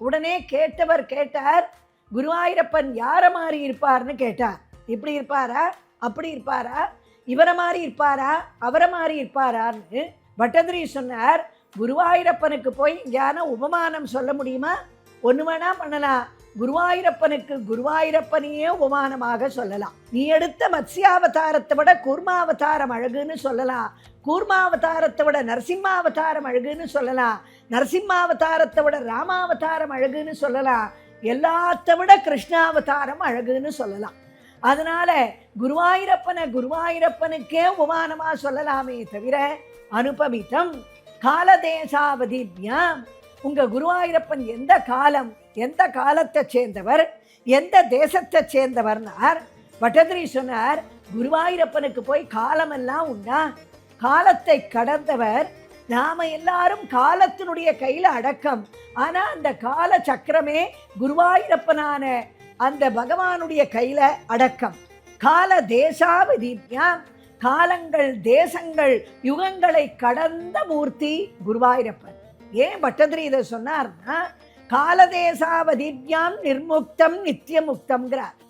உடனே கேட்டவர் கேட்டார் குருவாயூரப்பன் யாரை மாதிரி இருப்பார்னு கேட்டார். இப்படி இருப்பாரா? அப்படி இருப்பாரா? இவரை மாதிரி இருப்பாரா? அவரை மாதிரி இருப்பாரான்னு பட்டதிரி சொன்னார் குருவாயூரப்பனுக்கு போய் ஞான உபமானம் சொல்ல முடியுமா? ஒன்று வேணா பண்ணலாம். குருவாயூரப்பனுக்கு குருவாயூரப்பனையே உபமானமாக சொல்லலாம். நீ எடுத்த மத்ஸ்யாவதாரத்தை விட கூர்மாவதாரம் அழகுன்னு சொல்லலாம். கூர்மாவதாரத்தை விட நரசிம்மாவதாரம் அழகுன்னு சொல்லலாம். நரசிம்மாவதாரத்தை விட ராமாவதாரம் அழகுன்னு சொல்லலாம். எல்லாத்த விட கிருஷ்ணாவதாரம் அழகுன்னு சொல்லலாம். அதனால குருவாயூரப்பனை குருவாயூரப்பனுக்கே உபமானமா சொல்லலாமே தவிர அனுபவித்தம் காலதேசாவதிபியாம். உங்க குருவாயூரப்பன் எந்த காலம் எந்த காலத்தை சேர்ந்தவர் எந்த தேசத்தை சேர்ந்தவர்னார்? பட்டதிரி சொன்னார் குருவாயூரப்பனுக்கு போய் காலமெல்லாம் உண்டா? காலத்தை கடந்தவர் நாம எல்லாரும் காலத்தினுடைய கையில அடக்கம். ஆனா அந்த கால சக்கரமே குருவாயூரப்பனான அந்த பகவானுடைய கையில அடக்கம். கால தேசாவதிபியாம் காலங்கள் தேசங்கள் யுகங்களை கடந்த மூர்த்தி குருவாயிரப்பன். ஏன் பட்டத்திரி இதை சொன்னார்னா காலதேசாவதிபியாம் நிர்முக்தம் நித்தியமுக்தம்ங்கிறார்.